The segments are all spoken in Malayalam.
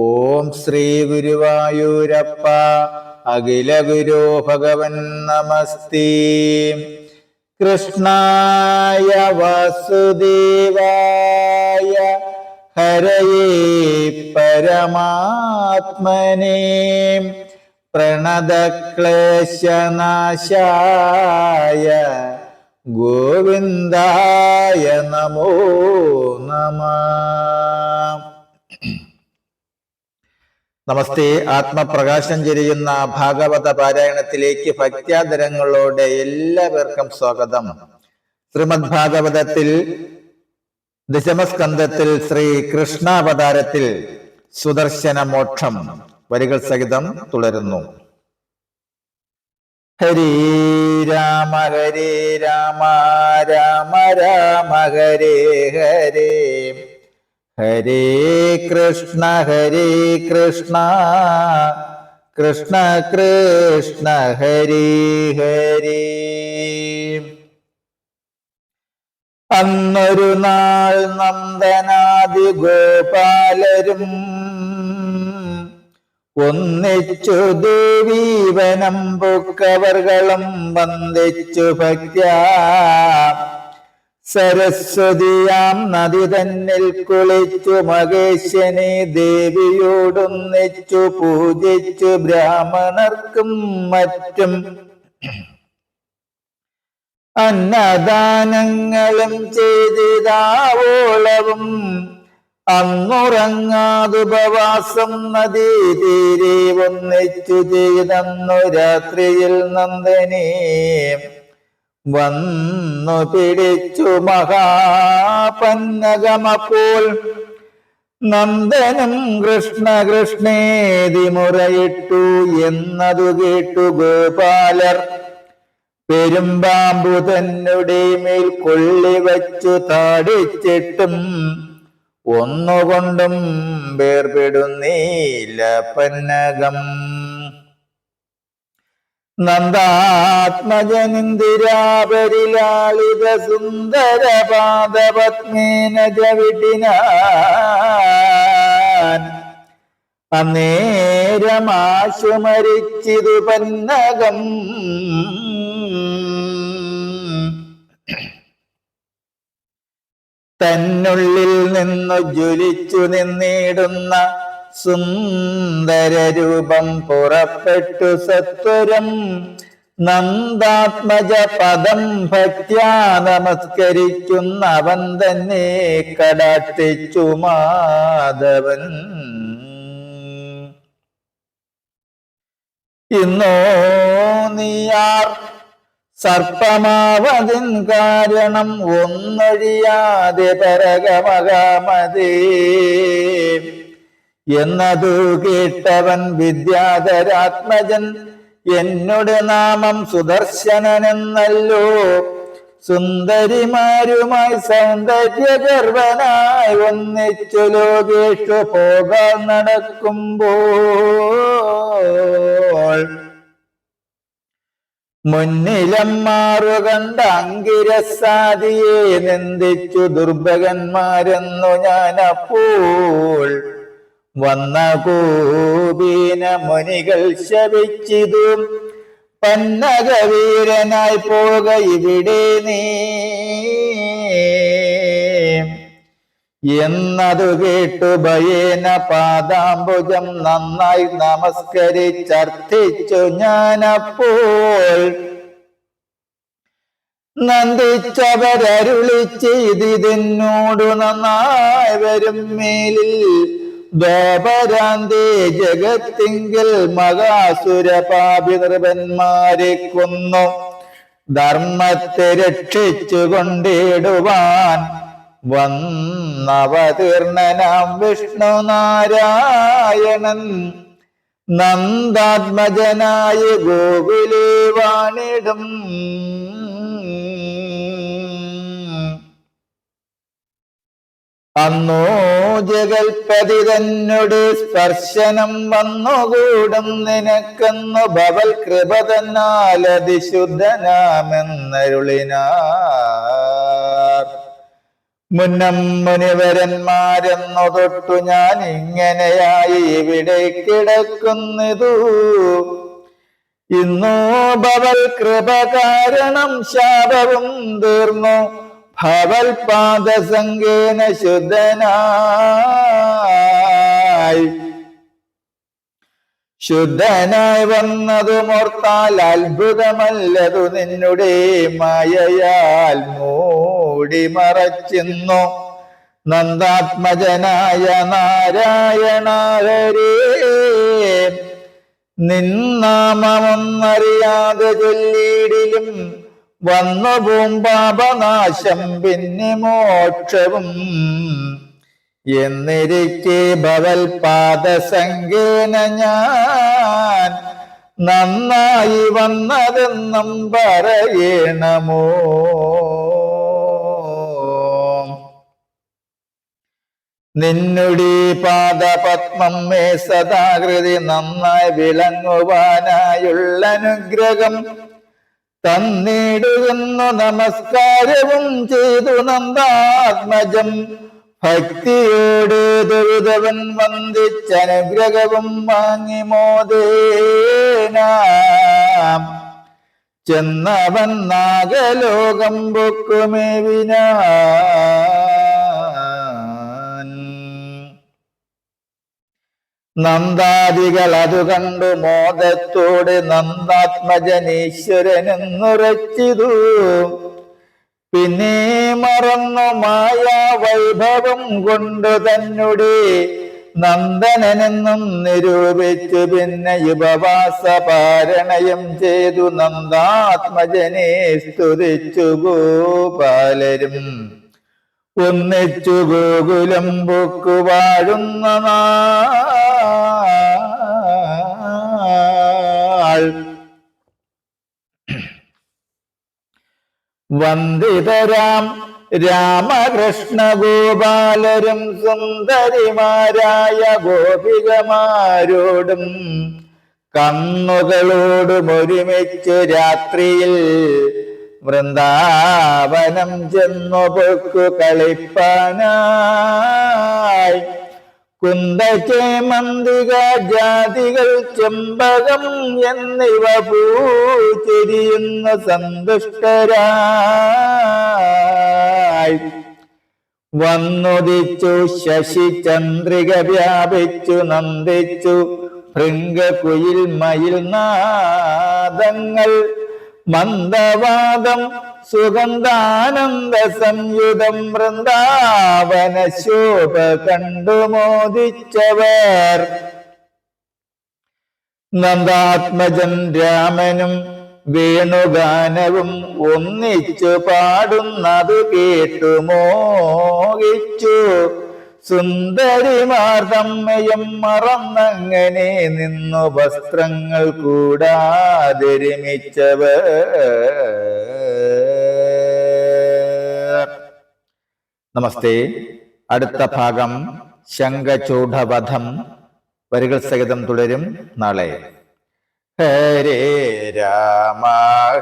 ഓം ശ്രീ ഗുരുവായൂരപ്പ. അഖില ഗുരോ ഭഗവൻ നമസ്തേ. കൃഷ്ണായ വാസുദേവായ ഹരയേ പരമാത്മനെ. പ്രണതക്ലേശനാശായ ഗോവിന്ദായ നമോ നമ. നമസ്തേ ആത്മപ്രകാശം ചെരിയുന്ന ഭാഗവത പാരായണത്തിലേക്ക് ഭക്ത്യാദരങ്ങളോടെ എല്ലാവർക്കും സ്വാഗതം. ശ്രീമദ് ഭാഗവതത്തിൽ ദശമസ്കന്ധത്തിൽ ശ്രീ കൃഷ്ണാവതാരത്തിൽ സുദർശന മോക്ഷം വരികൾ സഹിതം തുടരുന്നു. ഹരി രാമ ഹരി രാമ രാമ രാമ ഹരേ ഹരേ. ഹരേ കൃഷ്ണ ഹരേ കൃഷ്ണ. കൃഷ്ണ കൃഷ്ണ ഹരി ഹരി. അന്നൊരു നാൾ നന്ദനാദി ഗോപാലരും ഒന്നിച്ചു ദേവീവനം പൊക്കവർകളും വന്ദിച്ചു ഭക്ത്യാ സരസ്വതിയാം നദി തന്നിൽ കുളിച്ചു മഹേശനെ ദേവിയോടൊന്നിച്ചു പൂജിച്ചു ബ്രാഹ്മണർക്കും മറ്റും. അന്നദാനങ്ങളും ചെയ്തിതാവോളവും. അന്നുറങ്ങാതുപവാസം നദീ തീരെ ഒന്നിച്ചു ചെയ്തന്നു രാത്രിയിൽ നന്ദനേ. വന്നു പിടിച്ചു മഹാപന്നകമപ്പോൾ നന്ദനം കൃഷ്ണ കൃഷ്ണേതി മുറയിട്ടു എന്നതു കേട്ടു ഗോപാലർ. പെരുമ്പാമ്പു തന്നെ മേൽ കൊള്ളി വച്ചു താടിച്ചിട്ടും ഒന്നുകൊണ്ടും വേർപെടുന്നീല പന്നകം. നന്ദാത്മജനിന്ദിരാപരിലാളിത സുന്ദര പാദപത്മേന ചവിട്ടിനാൻ അന്നേരമാശു മരിച്ചിതു പന്നകം തന്നുള്ളിൽ നിന്നു ജ്വലിച്ചു നിന്നിടുന്ന സുന്ദരരൂപം പുറപ്പെട്ടു സത്വരം. നന്ദാത്മജ പദം ഭക്ത്യാ നമസ്കരിക്കുന്ന അവൻ തന്നെ കടാട്ടിച്ചു മാധവൻ. ഇന്നോ നീയാർ സർപ്പമാവതിൻ കാരണം ഒന്നൊഴിയാതെ പരകമകാമതേ. എന്നതു കേട്ടവൻ വിദ്യാധരാത്മജൻ എന്നോട് നാമം സുദർശനനെന്നല്ലോ. സുന്ദരിമാരുമായി സൗന്ദര്യഗർവനായി ഒന്നിച്ചു ലോകേഷു പോകാൻ നടക്കുമ്പോൾ. മുന്നിലം മാറുകണ്ട അങ്കിരസാദിയെ നിന്ദിച്ചു ദുർഭകന്മാരെന്നു ഞാനപ്പോൾ. വന്ന കോപീന മുനികൾ ശപിച്ചിതു. പന്നകവീരനായി പോക ഇവിടെ നീ. എന്നതു കേട്ടു ഭയേന പാദാംബുജം നന്നായി നമസ്കരിച്ചർത്ഥിച്ചു ഞാനപ്പോൾ. നന്ദിച്ചവരരുളിച്ച് ചെയ്തിതെന്നോടു നന്നായി വരും മേലിൽ. ദ്വാപരാന്തേ ജഗത്തിങ്കിൽ മഹാസുരപാപി നൃപന്മാരെ കൊന്നു ധർമ്മത്തെ രക്ഷിച്ചു കൊണ്ടിടുവാൻ വന്നവതീർണനാം വിഷ്ണു നാരായണൻ. നന്ദാത്മജനായ ഗോകുലേ വാണിടും. അന്നോ ജഗൽപതി തന്നോട് സ്പർശനം വന്നുകൂടും നിനക്കെന്നു ഭവൽ കൃപ തന്നാലതിശുദ്ധനാമെന്നരുളിനാ മുന്നം മുനിവരന്മാരെന്നു തൊട്ടു ഞാൻ ഇങ്ങനെയായി ഇവിടെ കിടക്കുന്നതു. ഇന്നോ ഭവൽ കൃപ കാരണം ശാപവും തീർന്നു. ഭവൽ ശുദ്ധനായി. ശുദ്ധനായി വന്നതു മോർത്താൽ അത്ഭുതമല്ലതു നിന്നുടെ മായയാൽ മൂടി മറച്ചിന്നു നന്ദാത്മജനായ നാരായണ ഹരേ നിന്നാമമൊന്നറിയാതെ ചൊല്ലിയിടിലും വന്നു പാപനാശം പിന്നെ മോക്ഷവും. എന്നിരിക്കെ ഭവൽ പാദസങ്കേന ഞാൻ നന്നായി വന്നതെന്നും പറയണമോ? നിന്നുടി പാദപത്മം മേ സദാകൃതി നന്നായി വിളങ്ങുവാനായുള്ള അനുഗ്രഹം തന്നിടുന്നു നമസ്കാരവും ചെയ്തു നന്ദാത്മജം. ഭക്തിയോട് ദുരിതവൻ വന്ദിച്ചനുഗ്രഹവും വാങ്ങി മോദേന. ചെന്നവൻ നാഗലോകം പൊക്കുമേവിനാൻ നന്ദാദികൾ അതു കണ്ടു മോദത്തോടെ നന്ദാത്മജനീശ്വരനെന്നുറച്ചിതു. പിന്നെ മറന്നു മായ വൈഭവം കൊണ്ടു തന്നെ നന്ദനെന്നും നിരൂപിച്ചു പിന്നെ ഉപവാസ പാരണയം ചെയ്തു. നന്ദാത്മജനെ സ്തുതിച്ചു ഗോപാലരും. ഒന്നിച്ചു ഗോകുലം പൊക്കു വാഴുന്ന നാൾ. വന്ദിതരാം രാമകൃഷ്ണ ഗോപാലരും സുന്ദരിമാരായ ഗോപികമാരോടും കണ്ണുകളോടും ഒരുമിച്ച് രാത്രിയിൽ വൃന്ദാവനം ചെന്നു പൊക്കു കളിപ്പാനായി. കുന്തചേമന്തിക ജാതികൾ ചെമ്പകം എന്നിവ പൂച്ചിരിയുന്ന സന്തുഷ്ടരായി. വന്നുദിച്ചു ശശി ചന്ദ്രിക വ്യാപിച്ചു നന്ദിച്ചു. ഭൃംഗ കുയിൽ മയിൽ നാദങ്ങൾ മന്ദവാദം സുഗന്ധാനന്ദ സംയുതം വൃന്ദാവന ശോഭ കണ്ടു മോദിച്ചവർ. നന്ദാത്മജൻ രാമനും വേണുഗാനവും ഒന്നിച്ചു പാടുന്നതു കേട്ടു മോഹിച്ചു. സുന്ദരിമാർ തമ്മയും മറന്നങ്ങനെ നിന്നു വസ്ത്രങ്ങൾ കൂടാതിരുമിച്ചവർ. നമസ്തേ. അടുത്ത ഭാഗം ശങ്കചൂഢവധം വരികൾ സഹിതം തുടരും നാളെ. ഹരേ രാമ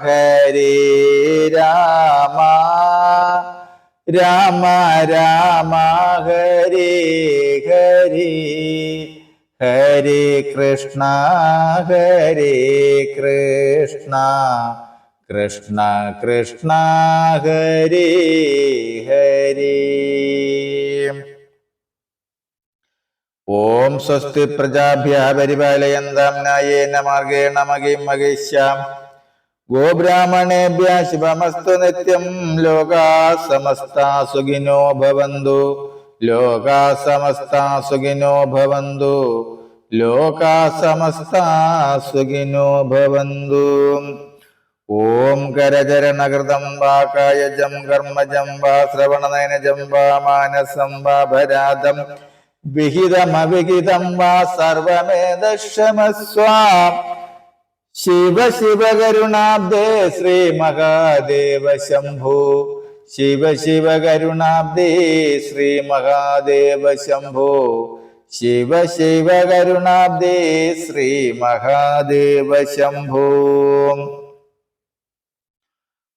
ഹരേ രാമ. രാമ രാമ ഹരേ ഹരേ ഹരേ കൃഷ്ണ ഹരേ കൃഷ്ണ കൃഷ്ണ കൃഷ്ണ ഹരേ ഹരേ. ഓം സ്വസ്തി പ്രജാഭ്യ പരിപാലയന്താം നായേന മാർഗേണ മകീം മഹിഷ്യാം ഗോബ്രാഹ്മണേഭ്യ ശുഭമസ്തു നിത്യം. ലോകാ സമസ്താ സുഖിനോ ഭവന്തു. ലോകാ സമസ്താ സുഖിനോ ഭവന്തു. ലോകാ സമസ്താ സുഖിനോ ഭവന്തു. ഓം കരചരണകൃതം വാ കായജം കർമ്മജം വാ ശ്രവണനയനജം വാ മാനസം വാ ഭരാതം. വിഹിതമവിഹിതം വാ സർവമേതക്ഷമസ്വാം ശിവ ശിവ കരുണാബ്ദേ ശ്രീ മഹാദേവ ശംഭു. ശിവ ശിവ കരുണാബ്ദേ ശ്രീ മഹാദേവ ശംഭു. ശിവ ശിവ കരുണാബ്ദേ ശ്രീ മഹാദേവ ശംഭു.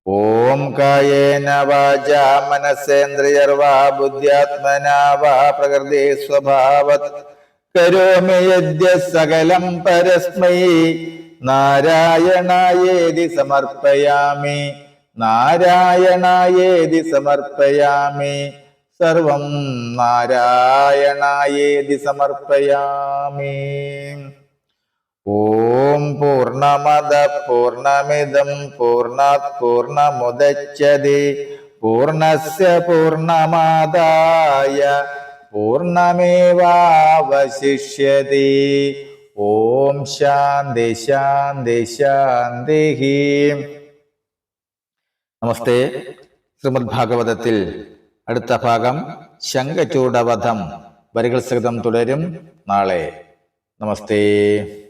ഓം കായേന വാച മനസേന്ദ്രിയർവാ ബുദ്ധ്യാത്മനാ വാ പ്രകൃതി സ്വഭാവത്. കരോമി യദ്യ സകലം പരസ്മൈ. നാരായണായേതി സമർപ്പയാമി. നാരായണായേതി സമർപ്പയാമി. സർവം നാരായണായേതി സമർപ്പയാമി. ഓം പൂർണമദ പൂർണമിതം പൂർണാത് പൂർണമുദച്യതി പൂർണസ്യ പൂർണമാദായ പൂർണമേവാവശിഷ്യതി ഓം ശാന്തി ശാന്തി ശാന്തി നമസ്തേ. ശ്രീമദ് ഭാഗവതത്തിൽ അടുത്ത ഭാഗം ശങ്കചൂടവധം വരികൾ സഹിതം തുടരും നാളെ. നമസ്തേ.